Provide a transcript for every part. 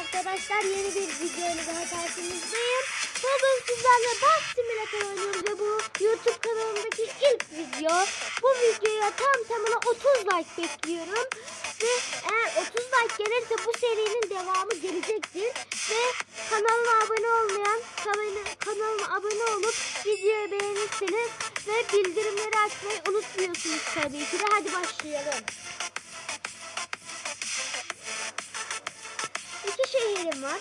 arkadaşlar yeni bir video ile daha karşınızdayım. Bugün sizlerle Bus Simulator oynuyoruz ve bu YouTube kanalımdaki ilk video. Bu videoya tam tamına 30 like bekliyorum. Ve eğer 30 like gelirse bu serinin devamı gelecektir. Ve kanalıma abone olmayan kanal- kanalıma abone olup videoyu beğenirsiniz. Ve bildirimleri açmayı unutmuyorsunuz tabii ki de. Hadi başlayalım. Şehrim var.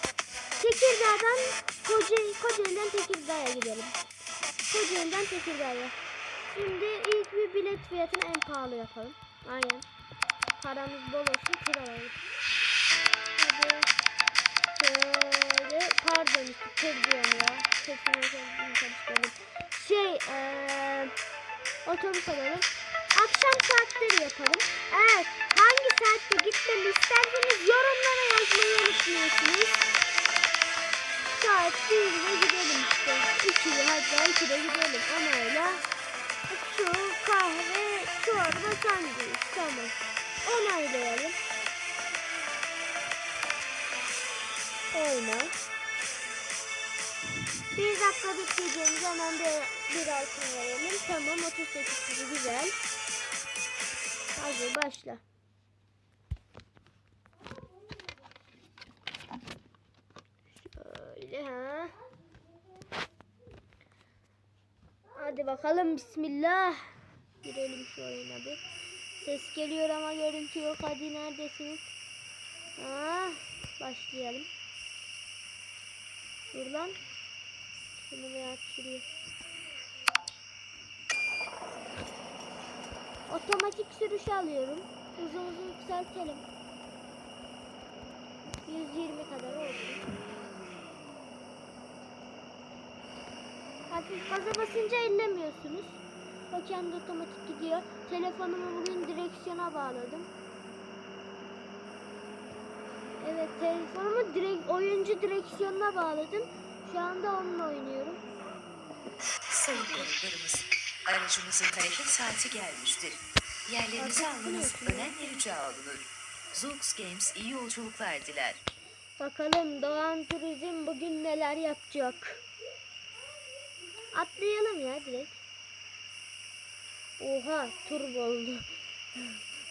Tekirdağ'dan Kocaeli, Kocaeli'den Tekirdağ'a gidelim. Kocaeli'den Tekirdağ'a. Şimdi ilk bir bilet fiyatını en pahalı yapalım. Aynen. Paramız bol olsun kiralayalım. Hadi. Şöyle. Pardon işte diyorum ya. Sesimi karıştırdım. Şey eee otobüs alalım. Akşam saatleri yapalım. Unutmuyorsunuz. Saat 1'de gidelim işte. 2'de hatta 2'de gidelim ama öyle. Su, kahve, çorba, sandviç. Tamam. Onaylayalım. Oyna. Bir dakika bekleyeceğimiz hemen bir, bir altın verelim. Tamam 38 kişi güzel. Hadi başla. Şöyle ha. Hadi bakalım bismillah. Girelim şu oyuna bir. Ses geliyor ama görüntü yok. Hadi neredesiniz? Ha, başlayalım. Dur lan. Şunu aç şuraya. Otomatik sürüş alıyorum. Hızımızı yükseltelim. 120 kadar olsun. Hafif gaza basınca ellemiyorsunuz. O kendi otomatik gidiyor. Telefonumu bugün direksiyona bağladım. Evet telefonumu direkt oyuncu direksiyonuna bağladım. Şu anda onunla oynuyorum. Sayın konuklarımız, aracımızın hareket saati gelmiştir. Yerlerinizi Artık almanız önemli rica olunur. Zux Games iyi yolculuklar diler. Bakalım Doğan Turizm bugün neler yapacak. Atlayalım ya direkt. Oha turbo oldu.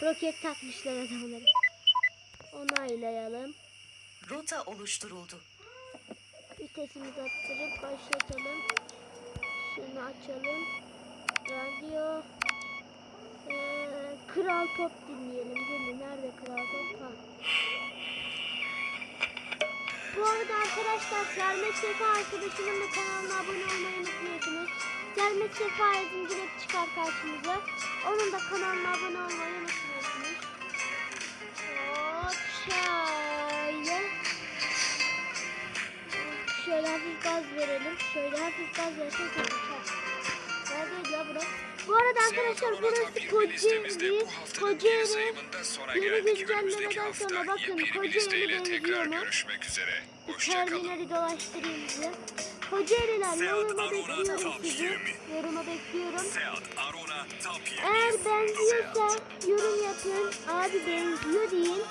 Roket takmışlar adamları. Onaylayalım. Rota oluşturuldu. Vitesimizi arttırıp başlatalım. Şunu açalım. Radyo. Ee, Kral Pop dinleyelim değil mi? Nerede Kral Pop? Ha. Bu arada arkadaşlar Sermet Sefa arkadaşımın da kanalına abone olmayı unutmuyorsunuz. Sermet Sefa yazın direkt çıkar karşımıza. Onun da kanalına abone olmayı unutmuyorsunuz. Hop şöyle. Şöyle hafif gaz verelim. Şöyle hafif gaz versek Bu arada arkadaşlar burası Kocaeli. Kocaeli. Yeni güncellemeden sonra bakın Kocaeli benziyor mu? görüşmek üzere. Hoşçakalın. Terminali dolaştırayım size. Kocaeliler yoruma bekliyorum sizi. 20. Yoruma bekliyorum. Seat Arona Top 20. Eğer benziyorsa yorum yapın. Abi benziyor deyin.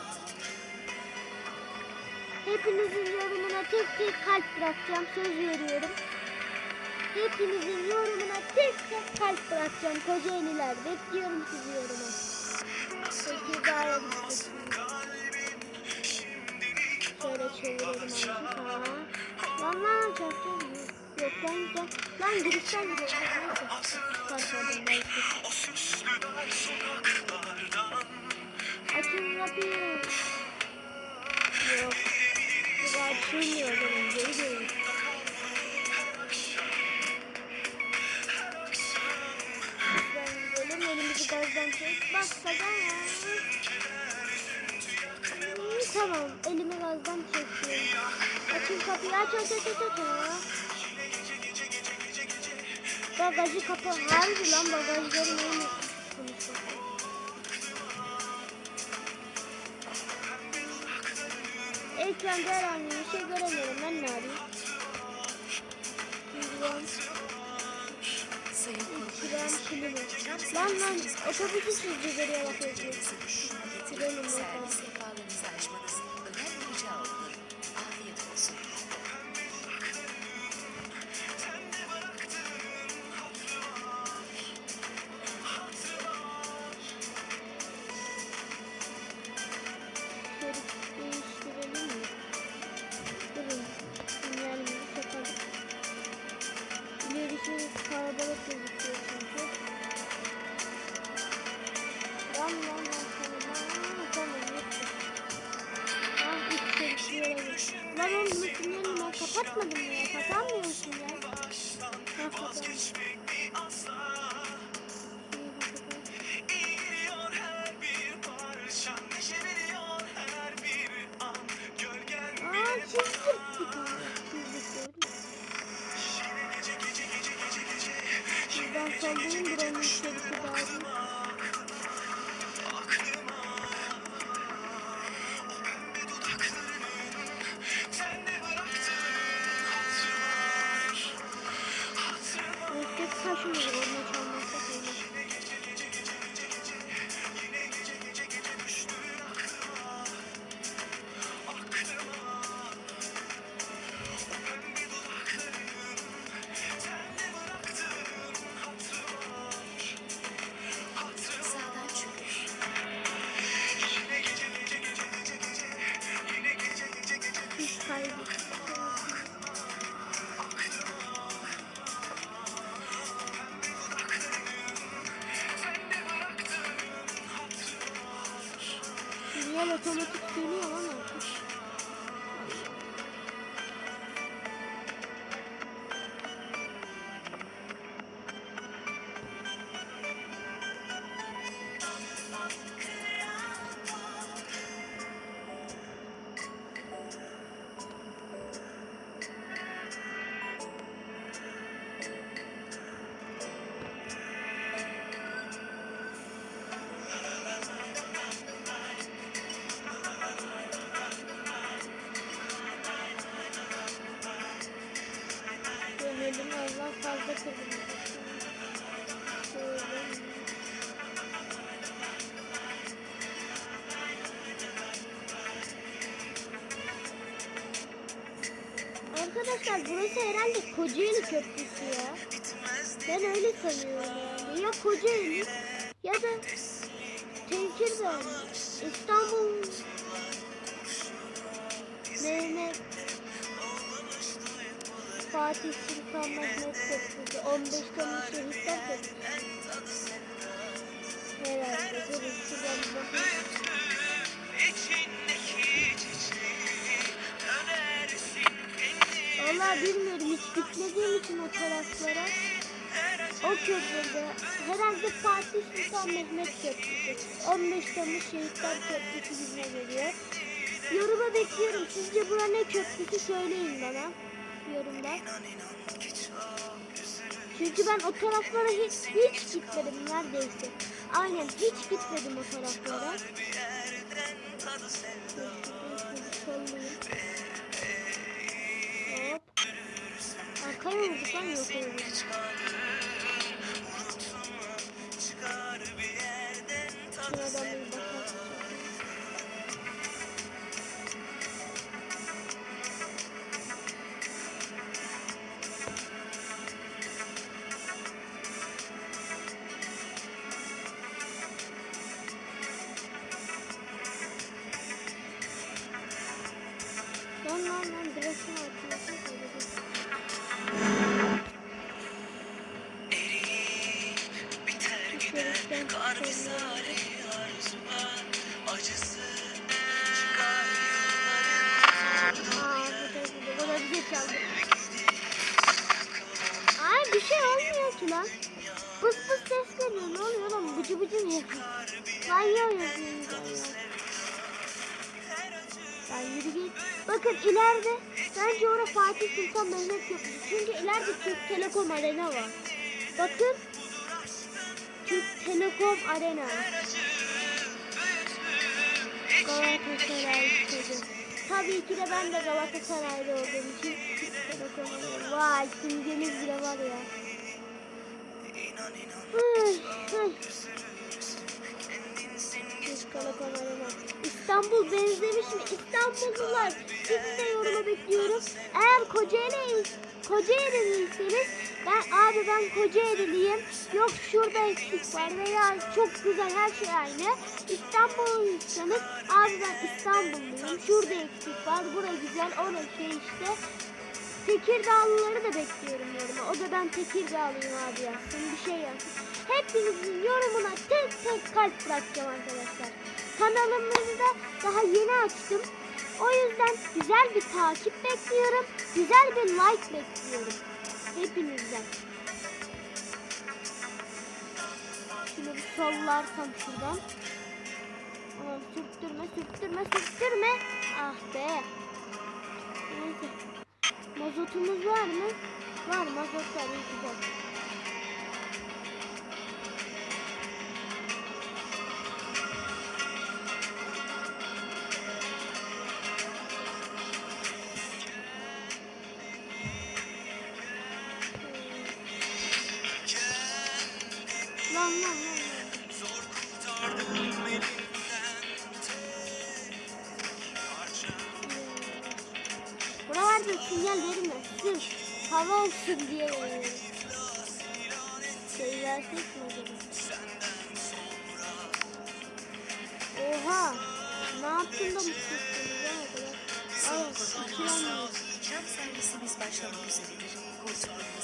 Hepinizin yorumuna tek tek kalp bırakacağım. Söz veriyorum. Hepinizin yorumuna tek tek kalp bırakacağım. Kocaeliler bekliyorum sizi yoruma. Tekirdağ'a. Şöyle çevirelim. Ha. Lan lan mı? Yok lan lan. Lan girişten gidiyor. Neyse. Çarpmadım belki. Açın kapıyı. Yok. Bu açılmıyor benim. Geri dönün. Çek. Ya. Hmm, Tamam. Elimi gazdan çekiyorum. Açın kapıyı. Aç aç aç aç aç. Bagajı kapa. Harbi lan bagajları? Konuşma. Ekranda herhangi bir şey göremiyorum. Ben ne arayayım? Milyon, Konuklarımız, kilimi. Lan lan otobüsü sizce geriye bakıyorsunuz. Gidelim bakalım. servis Ben onun bütünlerini kapatmadım ya. Kapanmıyor musun ya? Vazgeçmek bir otomatik sönüyor Arkadaşlar burası herhalde Kocaeli Köprüsü ya. Ben öyle sanıyorum. Ya Kocaeli ya da Tekirdağ, İstanbul, Mehmet, Fatih Sultan Mehmet Köprüsü, 15 Temmuz Şehitler Köprüsü. Herhalde durun Valla bilmiyorum hiç gitmediğim için o taraflara. O köprüde herhalde Fatih Sultan Mehmet Köprüsü. 15 Temmuz Şehitler Köprüsü bizine geliyor. Yoruma bekliyorum. Sizce bura ne köprüsü söyleyin bana. Yorumda. Çünkü ben o taraflara hiç, hiç gitmedim neredeyse. Aynen hiç gitmedim o taraflara. Da bu da bir şey çaldı. Ay bir şey olmuyor ki lan. Pıs pıs ses geliyor. Ne oluyor lan? Bıcı mı yapıyor? Ya yapıyor. Lan yürü git. Bakın ileride bence orada Fatih Sultan Mehmet Köprüsü. Çünkü ileride Türk Telekom Arena var. Bakın. Türk Telekom Arena. Galatasaray stadı. Tabii ki de ben de Galatasaraylı olduğum için Türk Telekom Arena. Vay simgemiz bile var ya. Türk Telekom Arena. İstanbul benzemiş mi? İstanbullular sizi de yoruma bekliyorum. Eğer Kocaeli Kocaeli'liyseniz ben abi ben Kocaeli'liyim. Yok şurada eksik var veya çok güzel her şey aynı. İstanbulluysanız abi ben İstanbulluyum. Şurada eksik var. Bura güzel. Orada şey işte. Tekirdağlıları da bekliyorum yoruma. O da ben Tekirdağlıyım abi yazsın. Bir şey yazsın. Hepinizin yorumuna tek tek kalp bırakacağım arkadaşlar. Kanalımızı da daha yeni açtım. O yüzden güzel bir takip bekliyorum. Güzel bir like bekliyorum. Hepinizden. Şunu bir sollarsam şuradan. Aman sürttürme, sürttürme, sürttürme. Ah be. Neyse. Mazotumuz var mı? Var mazot var. Güzel. Hava olsun diye. Şey versek mi acaba? Oha! Ne yaptın da mutlusun ya o kadar? Ay, servisimiz başlamak üzeredir. Koltuklarınızı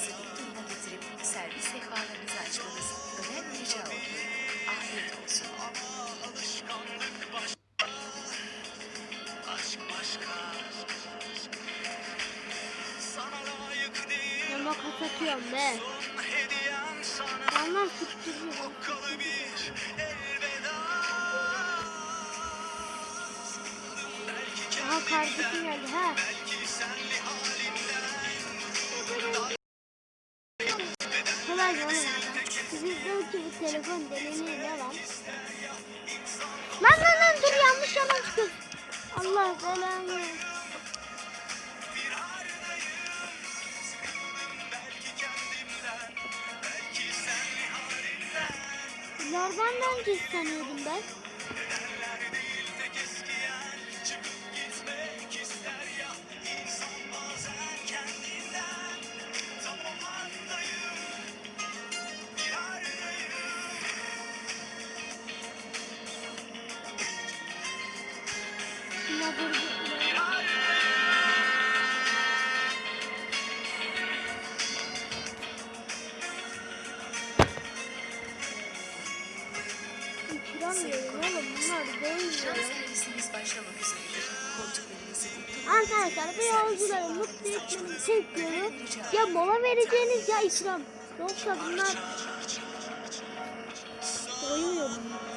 atıyorum be. Onlar tutturuyor. Aha kardeşim geldi ha. Kolay oğlum? Sizin ki bu telefon deneniyor ne lan? Lan lan lan dur yanlış yalan çıkıyor. Allah belanı. Önce sanıyordum ben? Ya mola vereceğiniz ya ikram. Yoksa bunlar doymuyor bunlar.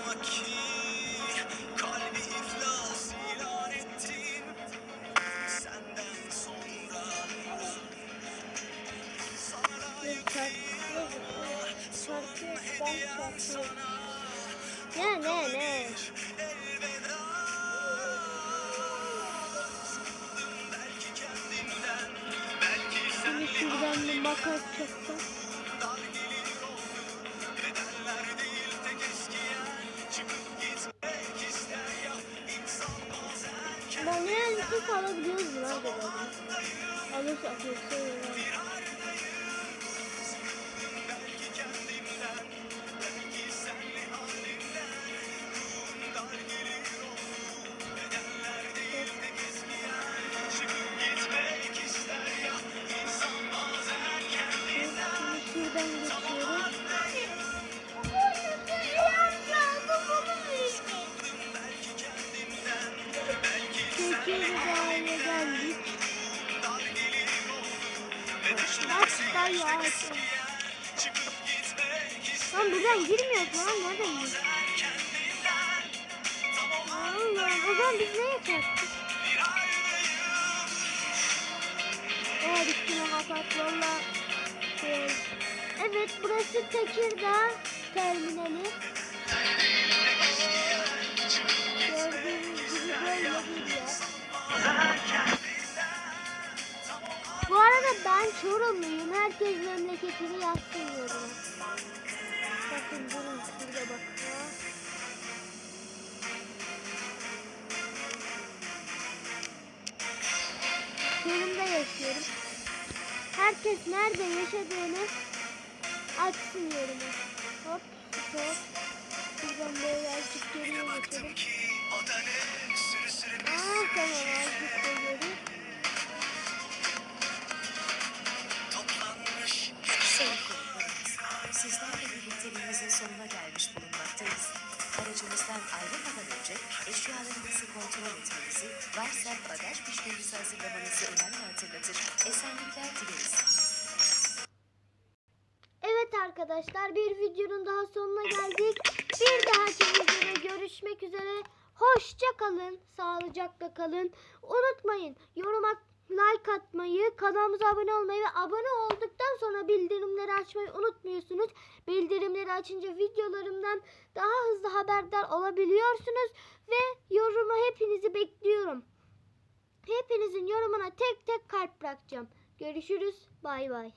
Şuradan bir makas çaksam. Manuel vites alabiliyoruz mu? Alırsak yoksa Evet burası Tekirdağ terminali. Gördüğünüz gibi böyle bir yer. Bu arada ben Çorumluyum. Herkes memleketini yazsın yoruma. Bakın durun şurada bak. ya. Çorum'da yaşıyorum. Herkes nerede yaşadığını açsın yoruma. Hop stop. Buradan böyle azıcık geriye geçelim. Aa tamam azıcık da geri. Sizlerle birlikteliğimizin sonuna gelmiş bulunmaktayız. Aracımızda Arabadan ayrılmadan önce eşyalarınızı kontrol etmenizi, varsa bagaj fişlerinizi hazırlamanızı önemli hatırlatır. Esenlikler dileriz. Arkadaşlar bir videonun daha sonuna geldik. Bir dahaki videoda görüşmek üzere. Hoşça kalın. Sağlıcakla kalın. Unutmayın yorum at, like atmayı, kanalımıza abone olmayı ve abone olduktan sonra bildirimleri açmayı unutmuyorsunuz. Bildirimleri açınca videolarımdan daha hızlı haberdar olabiliyorsunuz ve yoruma hepinizi bekliyorum. Hepinizin yorumuna tek tek kalp bırakacağım. Görüşürüz. Bay bay.